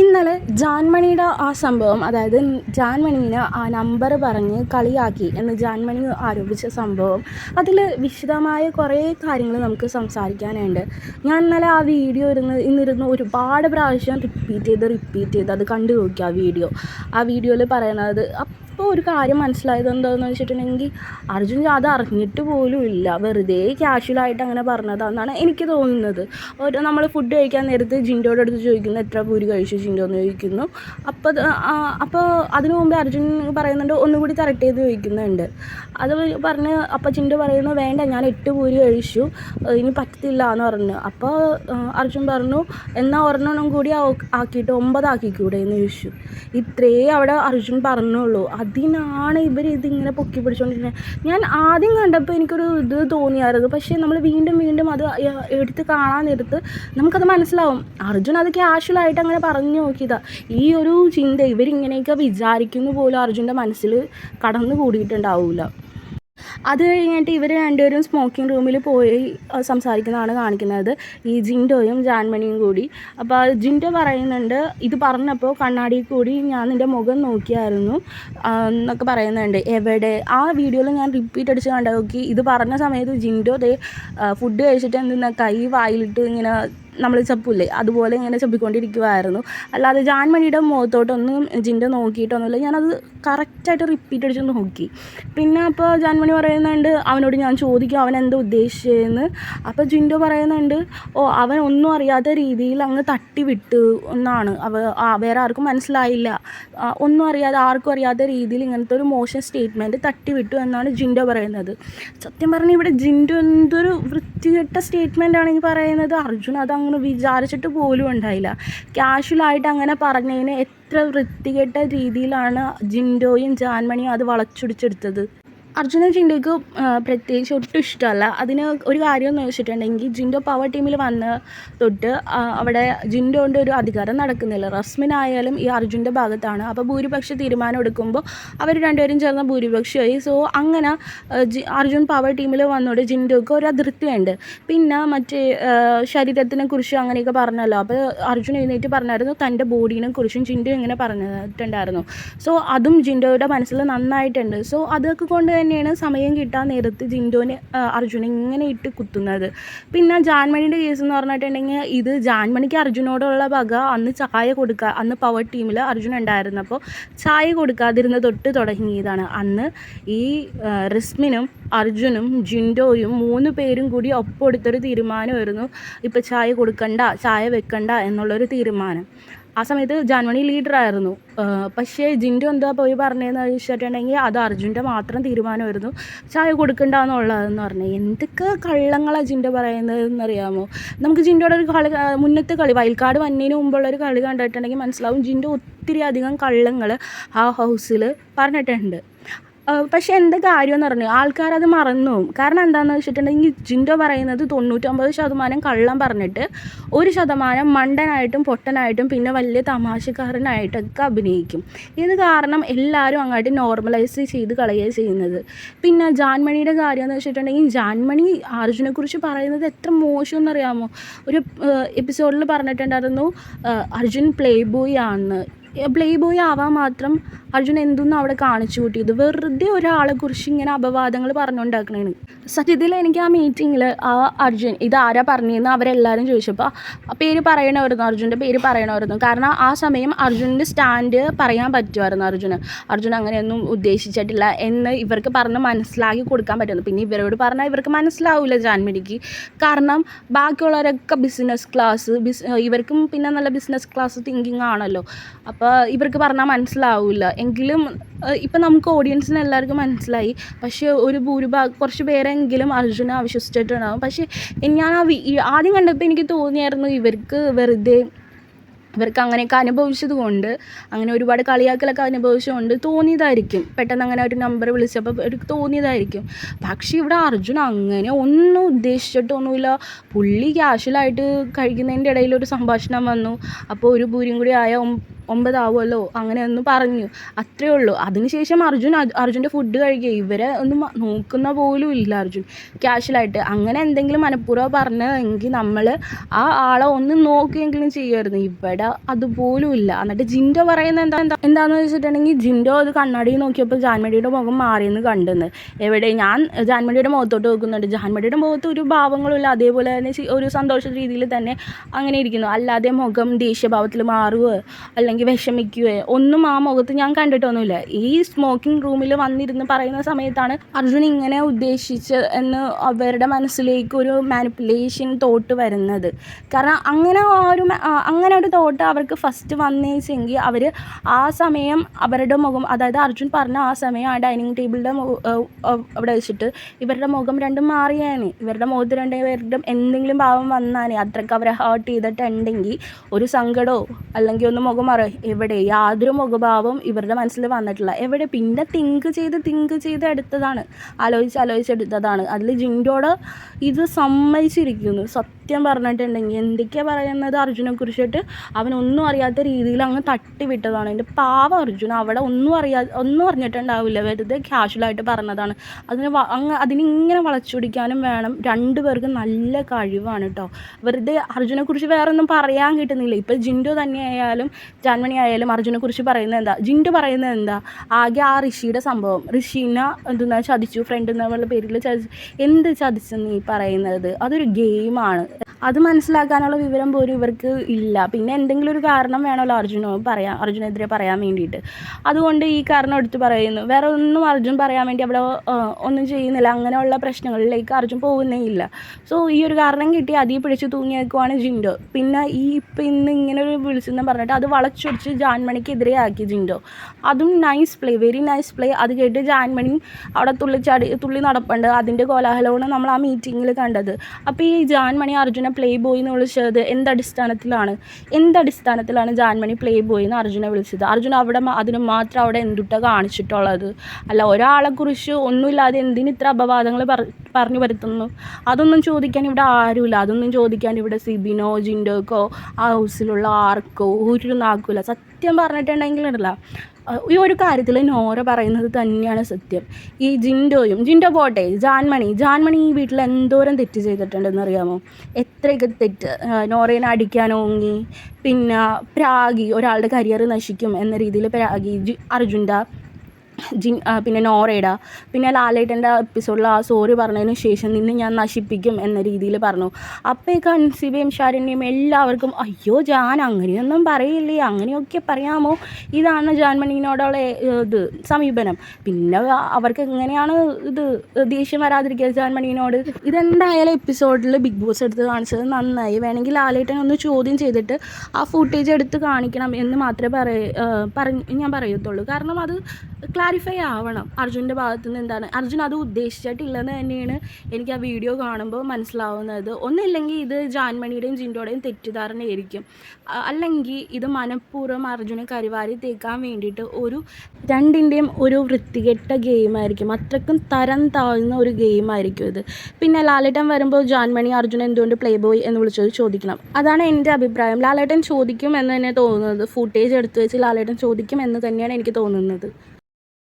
ഇന്നലെ ജാൻമണിയുടെ ആ സംഭവം അതായത് ജാൻമണീനെ ആ നമ്പർ പറഞ്ഞ് കളിയാക്കി എന്ന് ജാൻമണി ആരോപിച്ച സംഭവം അതിൽ വിശദമായ കുറേ കാര്യങ്ങൾ നമുക്ക് സംസാരിക്കാനുണ്ട്. ഞാൻ ഇന്നലെ ആ വീഡിയോ ഇരുന്ന് ഇന്നിരുന്ന് ഒരുപാട് പ്രാവശ്യം റിപ്പീറ്റ് ചെയ്ത് റിപ്പീറ്റ് ചെയ്ത് അത് കണ്ടു നോക്കി ആ വീഡിയോ. ആ വീഡിയോയിൽ പറയുന്നത് അപ്പോൾ ഒരു കാര്യം മനസ്സിലായത് എന്താണെന്ന് വെച്ചിട്ടുണ്ടെങ്കിൽ അർജുൻ അത് അറിഞ്ഞിട്ട് പോലും ഇല്ല. വെറുതെ ക്യാഷ്വലായിട്ട് അങ്ങനെ പറഞ്ഞതാണെന്നാണ് എനിക്ക് തോന്നുന്നത്. ഒരു നമ്മൾ ഫുഡ് കഴിക്കാൻ നേരത്ത് ജിൻഡോയുടെ അടുത്ത് ചോദിക്കുന്നത് എത്ര പൂരി കഴിച്ചു എന്ന് ചോദിക്കുന്നു. അപ്പോൾ അപ്പോൾ അതിനു മുമ്പേ അർജുൻ പറയുന്നുണ്ട് ഒന്നുകൂടി കറക്റ്റ് ചെയ്ത് ചോദിക്കുന്നുണ്ട്. അത് പറഞ്ഞ് അപ്പോൾ ചിൻഡു പറയുന്നു വേണ്ട ഞാൻ എട്ട് പൂരി കഴിച്ചു. ഇനി പറ്റത്തില്ല എന്ന് പറഞ്ഞു. അപ്പോൾ അർജുൻ പറഞ്ഞു എന്നാൽ ഒരെണ്ണം കൂടി ആക്കിയിട്ട് ഒമ്പതാക്കിക്കൂടെ എന്ന് ചോദിച്ചു. ഇത്രേ അവിടെ അർജുൻ പറഞ്ഞുള്ളൂ. അതിനാണ് ഇവർ ഇതിങ്ങനെ പൊക്കി പിടിച്ചുകൊണ്ടിരിക്കുന്നത് ഞാൻ ആദ്യം കണ്ടപ്പോൾ എനിക്കൊരു ഇത് തോന്നിയായിരുന്നു. പക്ഷേ നമ്മൾ വീണ്ടും വീണ്ടും അത് എടുത്ത് കാണാൻ നേരത്ത് നമുക്കത് മനസ്സിലാവും. അർജുൻ അത് ക്യാഷ്വലായിട്ട് അങ്ങനെ പറഞ്ഞു നോക്കിയതാ. ഈ ഒരു ചിന്ത ഇവരിങ്ങനെയൊക്കെ വിചാരിക്കുന്നു പോലും അർജുന്റെ മനസ്സിൽ കടന്നു കൂടിയിട്ടുണ്ടാവില്ല അത് കഴിഞ്ഞിട്ട് ഇവർ രണ്ടുപേരും സ്മോക്കിംഗ് റൂമിൽ പോയി സംസാരിക്കുന്നതാണ് കാണിക്കുന്നത്. ഈ ജിൻഡോയും ജാൻമണിയും കൂടി. അപ്പോൾ ജിൻഡോ പറയുന്നുണ്ട് ഇത് പറഞ്ഞപ്പോൾ കണ്ണാടി കൂടി ഞാൻ നിന്റെ മുഖം നോക്കിയായിരുന്നു എന്നൊക്കെ പറയുന്നുണ്ട്. എവിടെ? ആ വീഡിയോയിൽ ഞാൻ റിപ്പീറ്റ് അടിച്ച് കണ്ട നോക്കി. ഇത് പറഞ്ഞ സമയത്ത് ജിൻഡോ ദേ ഫുഡ് കഴിച്ചിട്ട് എന്തെന്നാ കൈ വായിലിട്ട് ഇങ്ങനെ നമ്മൾ ചപ്പില്ലേ? അതുപോലെ ഇങ്ങനെ ചപ്പിക്കൊണ്ടിരിക്കുമായിരുന്നു അല്ലാതെ ജാൻമണിയുടെ മുഖത്തോട്ടൊന്നും ജിന്റെ നോക്കിയിട്ടൊന്നുമില്ല. ഞാനത് കറക്റ്റായിട്ട് റിപ്പീറ്റ് അടിച്ച് നോക്കി. പിന്നെ അപ്പോൾ ജാൻമണി പറയുന്നുണ്ട് അവനോട് ഞാൻ ചോദിക്കും അവൻ എന്താ ഉദ്ദേശിച്ചതെന്ന്? അപ്പോൾ ജിൻഡോ പറയുന്നുണ്ട് ഓ അവൻ ഒന്നും അറിയാത്ത രീതിയിൽ അങ്ങ് തട്ടി വിട്ടു എന്നാണ്. അവ വേറെ ആർക്കും മനസ്സിലായില്ല. ഒന്നും അറിയാതെ ആർക്കും അറിയാത്ത രീതിയിൽ ഇങ്ങനത്തെ ഒരു മോശം സ്റ്റേറ്റ്മെന്റ് തട്ടി വിട്ടു എന്നാണ് ജിൻഡോ പറയുന്നത്. സത്യം പറഞ്ഞാൽ ഇവിടെ ജിൻഡോ എന്തൊരു വൃത്തികെട്ട സ്റ്റേറ്റ്മെന്റ് ആണെങ്കിൽ പറയുന്നത്. അർജുൻ അത് അങ്ങനെ വിചാരിച്ചിട്ട് പോലും ഉണ്ടായില്ല. ക്യാഷ്വലായിട്ട് അങ്ങനെ പറഞ്ഞതിന് എത്ര വൃത്തികെട്ട രീതിയിലാണ് ജിൻഡോയും ജാൻമണിയും അത് വളച്ചൊടിച്ചെടുത്തത്? അർജുന ജിൻഡോയ്ക്ക് പ്രത്യേകിച്ച് ഒട്ടും ഇഷ്ടമല്ല. അതിന് ഒരു കാര്യം എന്ന് വെച്ചിട്ടുണ്ടെങ്കിൽ ജിൻഡോ പവർ ടീമിൽ വന്ന് തൊട്ട് അവിടെ ജിൻഡോന്റെ ഒരു അധികാരം നടക്കുന്നില്ല. റസ്മിനായാലും ഈ അർജുന്റെ ഭാഗത്താണ്. അപ്പോൾ ഭൂരിപക്ഷ തീരുമാനം എടുക്കുമ്പോൾ അവർ രണ്ടുപേരും ചേർന്ന ഭൂരിപക്ഷമായി. സോ അങ്ങനെ അർജുൻ പവർ ടീമിൽ വന്നോട് ജിൻഡോയ്ക്ക് ഒരു അതിർത്തിയുണ്ട് പിന്നെ മറ്റേ ശരീരത്തിനെ കുറിച്ചും അങ്ങനെയൊക്കെ പറഞ്ഞല്ലോ. അപ്പോൾ അർജുൻ എഴുന്നേറ്റ് പറഞ്ഞായിരുന്നു തന്റെ ബോഡീനെ കുറിച്ചും ജിൻഡോ ഇങ്ങനെ പറഞ്ഞിട്ടുണ്ടായിരുന്നു. സോ അതും ജിൻഡോയുടെ മനസ്സിൽ നന്നായിട്ടുണ്ട്. സോ അതൊക്കെ കൊണ്ട് തന്നെയാണ് സമയം കിട്ടാൻ നേരത്ത് ജിൻഡോനെ അർജുൻ ഇങ്ങനെ ഇട്ട് കുത്തുന്നത്. പിന്നെ ജാൻമണിന്റെ കേസ് എന്ന് പറഞ്ഞിട്ടുണ്ടെങ്കിൽ ഇത് ജാൻമണിക്ക് അർജുനോടുള്ള പക അന്ന് ചായ കൊടുക്കുക അന്ന് പവർ ടീമിൽ അർജുൻ ഉണ്ടായിരുന്നപ്പോൾ ചായ കൊടുക്കാതിരുന്ന തൊട്ട് തുടങ്ങിയതാണ്. അന്ന് ഈ റിസ്മിനും അർജുനും ജിൻഡോയും മൂന്ന് പേരും കൂടി ഒപ്പെടുത്തൊരു തീരുമാനമായിരുന്നു ഇപ്പോൾ ചായ കൊടുക്കണ്ട ചായ വെക്കണ്ട എന്നുള്ളൊരു തീരുമാനം. ആ സമയത്ത് ലീഡർ ആയിരുന്നു. പക്ഷേ ജിൻഡു എന്താ പോയി പറഞ്ഞതെന്ന് വെച്ചിട്ടുണ്ടെങ്കിൽ അത് അർജുന്റെ മാത്രം തീരുമാനമായിരുന്നു. ചായ കൊടുക്കണ്ട എന്നുള്ളതെന്ന് പറഞ്ഞു. എന്തൊക്കെ കള്ളങ്ങളാണ് ജിൻഡു പറയുന്നതെന്ന് അറിയാമോ നമുക്ക് ജിൻഡോടെ ഒരു കളി മുന്നത്തെ കളി വയൽക്കാട് വന്നതിന് മുമ്പുള്ള ഒരു കളി കണ്ടിട്ടുണ്ടെങ്കിൽ മനസ്സിലാവും ജിൻഡു ഒത്തിരി അധികം കള്ളങ്ങൾ ആ ഹൗസിൽ പറഞ്ഞിട്ടുണ്ട്. പക്ഷേ എന്താ കാര്യം എന്ന് പറഞ്ഞു ആൾക്കാരത് മറന്നു കാരണം എന്താണെന്ന് വെച്ചിട്ടുണ്ടെങ്കിൽ ജിൻഡോ പറയുന്നത് തൊണ്ണൂറ്റൊമ്പത് ശതമാനം കള്ളം പറഞ്ഞിട്ട് ഒരു ശതമാനം മണ്ടനായിട്ടും പൊട്ടനായിട്ടും പിന്നെ വലിയ തമാശക്കാരനായിട്ടൊക്കെ അഭിനയിക്കും. ഇത് കാരണം എല്ലാവരും അങ്ങോട്ട് നോർമലൈസ് ചെയ്ത് കളയുകയാണ് ചെയ്യുന്നത്. പിന്നെ ജാൻമണിയുടെ കാര്യം എന്ന് വെച്ചിട്ടുണ്ടെങ്കിൽ ജാൻമണി അർജുനെക്കുറിച്ച് പറയുന്നത് എത്ര മോശം എന്നറിയാമോ ഒരു എപ്പിസോഡിൽ പറഞ്ഞിട്ടുണ്ടായിരുന്നു അർജുൻ പ്ലേ ബോയ് ആണ് പ്ലേ ബോയ് ആവാൻ മാത്രം അർജുൻ എന്തൊന്നും അവിടെ കാണിച്ചു കൂട്ടിയത്? വെറുതെ ഒരാളെ കുറിച്ച് ഇങ്ങനെ അപവാദങ്ങൾ പറഞ്ഞുകൊണ്ടാക്കണേണ് സത്യത്തിൽ എനിക്ക് ആ മീറ്റിങ്ങിൽ ആ അർജുൻ ഇത് ആരാ പറഞ്ഞതെന്ന് അവരെല്ലാവരും ചോദിച്ചപ്പോൾ പേര് പറയണമായിരുന്നു അർജുന്റെ പേര് പറയണമായിരുന്നു. കാരണം ആ സമയം അർജുന്റെ സ്റ്റാൻഡ് പറയാൻ പറ്റുമായിരുന്നു അർജുന്. അർജുൻ അങ്ങനെയൊന്നും ഉദ്ദേശിച്ചിട്ടില്ല എന്ന് ഇവർക്ക് പറഞ്ഞ് മനസ്സിലാക്കി കൊടുക്കാൻ പറ്റുന്നു പിന്നെ ഇവരോട് പറഞ്ഞാൽ ഇവർക്ക് മനസ്സിലാവില്ല ജാൻമിടിക്ക് കാരണം ബാക്കിയുള്ളവരൊക്കെ ബിസിനസ് ക്ലാസ് ബിസ് ഇവർക്കും പിന്നെ നല്ല ബിസിനസ് ക്ലാസ് തിങ്കിങ് ആണല്ലോ. അപ്പോൾ ഇവർക്ക് പറഞ്ഞാൽ മനസ്സിലാവില്ല. എങ്കിലും ഇപ്പം നമുക്ക് ഓഡിയൻസിന് എല്ലാവർക്കും മനസ്സിലായി. പക്ഷേ ഒരു ഭൂരിഭാഗം കുറച്ച് പേരെങ്കിലും അർജുനെ അവിശ്വസിച്ചിട്ടുണ്ടാകും പക്ഷേ ഞാൻ ആ ആദ്യം കണ്ടപ്പോൾ എനിക്ക് തോന്നിയായിരുന്നു ഇവർക്ക് വെറുതെ ഇവർക്ക് അങ്ങനെയൊക്കെ അനുഭവിച്ചത് കൊണ്ട് അങ്ങനെ ഒരുപാട് കളിയാക്കലൊക്കെ അനുഭവിച്ചുകൊണ്ട് തോന്നിയതായിരിക്കും. പെട്ടെന്ന് അങ്ങനെ ഒരു നമ്പർ വിളിച്ചപ്പോൾ അവർക്ക് തോന്നിയതായിരിക്കും. പക്ഷേ ഇവിടെ അർജുൻ അങ്ങനെ ഒന്നും ഉദ്ദേശിച്ചിട്ടൊന്നുമില്ല. പുള്ളി ക്യാഷ്വലായിട്ട് കഴിക്കുന്നതിന്റെ ഇടയിൽ ഒരു സംഭാഷണം വന്നു. അപ്പോൾ ഒരു ഭൂരിയും കൂടി ആയ ഒമ്പതാവുമല്ലോ? അങ്ങനെ ഒന്ന് പറഞ്ഞു. അത്രേ ഉള്ളൂ. അതിനുശേഷം അർജുൻ അർജുന്റെ ഫുഡ് കഴിക്കുക. ഇവരെ ഒന്നും നോക്കുന്ന പോലും ഇല്ല അർജുൻ. ക്യാഷ്വലായിട്ട് അങ്ങനെ എന്തെങ്കിലും മനഃപൂർവം പറഞ്ഞതെങ്കിൽ നമ്മൾ ആ ആളെ ഒന്ന് നോക്കിയെങ്കിലും ചെയ്യുമായിരുന്നു. ഇവിടെ അതുപോലും ഇല്ല. എന്നിട്ട് ജിൻഡോ പറയുന്നത് എന്താ എന്താ എന്താണെന്ന് വെച്ചിട്ടുണ്ടെങ്കിൽ ജിൻഡോ അത് കണ്ണാടി നോക്കിയപ്പോൾ ജാൻമടിയുടെ മുഖം മാറിയെന്ന് കണ്ടെന്ന്. എവിടെ ഞാൻ ജാൻമടിയുടെ മുഖത്തോട്ട് നോക്കുന്നുണ്ട്. ജാൻമടിയുടെ മുഖത്ത് ഒരു ഭാവങ്ങളുമില്ല. അതേപോലെ തന്നെ ഒരു സന്തോഷ രീതിയിൽ തന്നെ അങ്ങനെ ഇരിക്കുന്നു. അല്ലാതെ മുഖം ദേഷ്യഭാവത്തിൽ മാറുകയോ അല്ലെങ്കിൽ വിഷമിക്കുകയോ ഒന്നും ആ മുഖത്ത് ഞാൻ കണ്ടിട്ടൊന്നുമില്ല. ഈ സ്മോക്കിംഗ് റൂമിൽ വന്നിരുന്ന് പറയുന്ന സമയത്താണ് അർജുൻ ഇങ്ങനെ ഉദ്ദേശിച്ച് എന്ന് അവരുടെ മനസ്സിലേക്ക് ഒരു മാനിപ്പുലേഷൻ തോട്ട് വരുന്നത്. കാരണം അങ്ങനെ ഒരു അങ്ങനെ ഒരു തോട്ട് അവർക്ക് ഫസ്റ്റ് വന്നേച്ചെങ്കിൽ അവർ ആ സമയം അവരുടെ മുഖം അതായത് അർജുൻ പറഞ്ഞ ആ സമയം ആ ഡൈനിങ് ടേബിളിന്റെ അവിടെ വെച്ചിട്ട് ഇവരുടെ മുഖം രണ്ടും മാറിയാണ് ഇവരുടെ മുഖത്ത് രണ്ട് പേരുടെ എന്തെങ്കിലും ഭാവം വന്നാണ് അത്രയ്ക്ക് അവരെ ഹേർട്ട് ചെയ്തിട്ടുണ്ടെങ്കിൽ ഒരു സങ്കടമോ അല്ലെങ്കിൽ ഒന്ന് മുഖം മാറോ എവിടെ? യാതൊരു മുഖഭാവം ഇവരുടെ മനസ്സിൽ വന്നിട്ടില്ല. എവിടെ? പിന്നെ തിങ്ക് ചെയ്ത് തിങ്ക് ചെയ്ത് എടുത്തതാണ്. ആലോചിച്ച് ആലോചിച്ചെടുത്തതാണ് അതിൽ ജിൻഡോട് ഇത് സമ്മതിച്ചിരിക്കുന്നു. സത്യം പറഞ്ഞിട്ടുണ്ടെങ്കിൽ എന്തൊക്കെയാണ് പറയുന്നത് അർജുനെ കുറിച്ചിട്ട് അവനൊന്നും അറിയാത്ത രീതിയിൽ അങ്ങ് തട്ടി വിട്ടതാണ്. എന്റെ പാവ അർജുന അവിടെ ഒന്നും അറിയാ ഒന്നും അറിഞ്ഞിട്ടുണ്ടാവില്ല. വെറുതെ ക്യാഷ്വലായിട്ട് പറഞ്ഞതാണ്. അതിന് അങ്ങ് അതിനിങ്ങനെ വളച്ചൊടിക്കാനും വേണം. രണ്ടു നല്ല കഴിവാണ് കേട്ടോ വെറുതെ അർജുനെക്കുറിച്ച് വേറെ ഒന്നും പറയാൻ കിട്ടുന്നില്ല. ഇപ്പോൾ ജിൻഡു തന്നെയായാലും ജാൻമണി ആയാലും അർജുനെക്കുറിച്ച് പറയുന്നത് എന്താ? ജിൻഡു പറയുന്നത് എന്താ? ആകെ ആ ഋഷിയുടെ സംഭവം. ഋഷീനെ എന്തെന്നാ ചതിച്ചു ഫ്രണ്ട് എന്നുള്ള പേരിൽ ചതി എന്ത് ചതിച്ചെന്ന് നീ പറയുന്നത്? അതൊരു ഗെയിമാണ് അത് മനസ്സിലാക്കാനുള്ള വിവരം പോലും ഇവർക്ക് ഇല്ല. പിന്നെ എന്തെങ്കിലും ഒരു കാരണം വേണമല്ലോ അർജുനോ പറയാം അർജുനെതിരെ പറയാൻ വേണ്ടിയിട്ട്. അതുകൊണ്ട് ഈ കാരണം എടുത്തു പറയുന്നു. വേറെ ഒന്നും അർജുൻ പറയാൻ വേണ്ടി അവിടെ ഒന്നും ചെയ്യുന്നില്ല. അങ്ങനെയുള്ള പ്രശ്നങ്ങളിലേക്ക് അർജുൻ പോകുന്നേ ഇല്ല. സോ ഈ ഒരു കാരണം കിട്ടി അതീ പിടിച്ച് തൂങ്ങിയേക്കുവാണ് ജിൻഡോ. പിന്നെ ഈ ഇപ്പം ഇന്ന് ഇങ്ങനെ ഒരു വിളിച്ചെന്ന് പറഞ്ഞിട്ട് അത് വളച്ചൊടിച്ച് ജാൻമണിക്കെതിരെ ആക്കി ജിൻഡോ. അതും nice play very nice play അത് കേട്ട് ജാൻമണി അവിടെ തുള്ളിച്ചാടി തുള്ളി നടപ്പുണ്ട്. അതിന്റെ കോലാഹലമാണ് നമ്മൾ ആ മീറ്റിങ്ങിൽ കണ്ടത്. അപ്പോൾ ഈ ജാൻമണി അർജുനെ പ്ലേ ബോയ് എന്ന് വിളിച്ചത് എന്തടിസ്ഥാനത്തിലാണ്? എന്തടിസ്ഥാനത്തിലാണ് ജാൻമണി പ്ലേ ബോയ് എന്ന് അർജുനെ വിളിച്ചത്? അർജുൻ അവിടെ അതിന് മാത്രം അവിടെ എന്തുട്ട കാണിച്ചിട്ടുള്ളത്? അല്ല ഒരാളെക്കുറിച്ച് ഒന്നുമില്ലാതെ എന്തിന് ഇത്ര അപവാദങ്ങൾ പറഞ്ഞു വരുത്തുന്നു അതൊന്നും ചോദിക്കാൻ ഇവിടെ ആരുമില്ല. അതൊന്നും ചോദിക്കാൻ ഇവിടെ സിബിനോ ജിൻഡോക്കോ ആ ഹൗസിലുള്ള ആർക്കോ ഒരു നാക്കൂല സത്യം പറഞ്ഞിട്ടുണ്ടെങ്കിലുണ്ടല്ല ഈ ഒരു കാര്യത്തിൽ നോറ പറയുന്നത് തന്നെയാണ് സത്യം. ഈ ജിൻഡോയും ജിൻഡോ പോട്ടെ ജാൻമണി ജാൻമണി ഈ വീട്ടിൽ എന്തോരം തെറ്റ് ചെയ്തിട്ടുണ്ടെന്ന് അറിയാമോ? എത്രയൊക്കെ തെറ്റ് നോറേനെ അടിക്കാൻ ഓങ്ങി പിന്നെ പ്രാഗി ഒരാളുടെ കരിയർ നശിക്കും എന്ന രീതിയിൽ പ്രാഗി അർജുന്റെ ജിൻ പിന്നെ നോറയുടെ പിന്നെ ലാലേട്ടന്റെ എപ്പിസോഡിൽ ആ സോറി പറഞ്ഞതിന് ശേഷം നിന്നെ ഞാൻ നശിപ്പിക്കും എന്ന രീതിയിൽ പറഞ്ഞു. അപ്പോഴേക്ക് അൻസിബയും ശരണ്യയും എല്ലാവർക്കും അയ്യോ ജാൻ അങ്ങനെയൊന്നും പറയില്ലേ? അങ്ങനെയൊക്കെ പറയാമോ? ഇതാണ് ജാൻമണിനോടുള്ള ഇത് സമീപനം. പിന്നെ അവർക്ക് എങ്ങനെയാണ് ഇത് ദേഷ്യം വരാതിരിക്കുക ജാൻമണിനോട്? ഇതെന്തായാലും എപ്പിസോഡിൽ ബിഗ് ബോസ് എടുത്ത് കാണിച്ചത് നന്നായി. വേണമെങ്കിൽ ലാലേട്ടൻ ഒന്ന് ചോദ്യം ചെയ്തിട്ട് ആ ഫുട്ടേജ് എടുത്ത് കാണിക്കണം എന്ന് മാത്രമേ പറയ പറഞ്ഞ് ഞാൻ പറയത്തുള്ളൂ. കാരണം അത് ക്ലാരിഫൈ ആവണം. അർജുന്റെ ഭാഗത്തു നിന്ന് എന്താണ്? അർജുൻ അത് ഉദ്ദേശിച്ചിട്ടില്ലെന്ന് തന്നെയാണ് എനിക്ക് ആ വീഡിയോ കാണുമ്പോൾ മനസ്സിലാവുന്നത്. ഒന്നില്ലെങ്കിൽ ഇത് ജാൻമണിയുടെയും ജിൻഡോടെയും തെറ്റിദ്ധാരണയായിരിക്കും. അല്ലെങ്കിൽ ഇത് മനഃപൂർവം അർജുനെ കരിവാരി തേക്കാൻ വേണ്ടിയിട്ട് ഒരു രണ്ടിന്റെയും ഒരു വൃത്തികെട്ട ഗെയിമായിരിക്കും അത്രക്കും തരം താഴ്ന്ന ഒരു ഗെയിമായിരിക്കും ഇത്. പിന്നെ ലാലേട്ടൻ വരുമ്പോൾ ജാൻമണി അർജുൻ എന്തുകൊണ്ട് പ്ലേ ബോയ് എന്ന് വിളിച്ചത് ചോദിക്കണം. അതാണ് എന്റെ അഭിപ്രായം. ലാലേട്ടൻ ചോദിക്കും എന്ന് തന്നെ തോന്നുന്നത്. ഫുട്ടേജ് എടുത്തു വെച്ച് ലാലേട്ടൻ ചോദിക്കും എന്ന് തന്നെയാണ് എനിക്ക് തോന്നുന്നത്.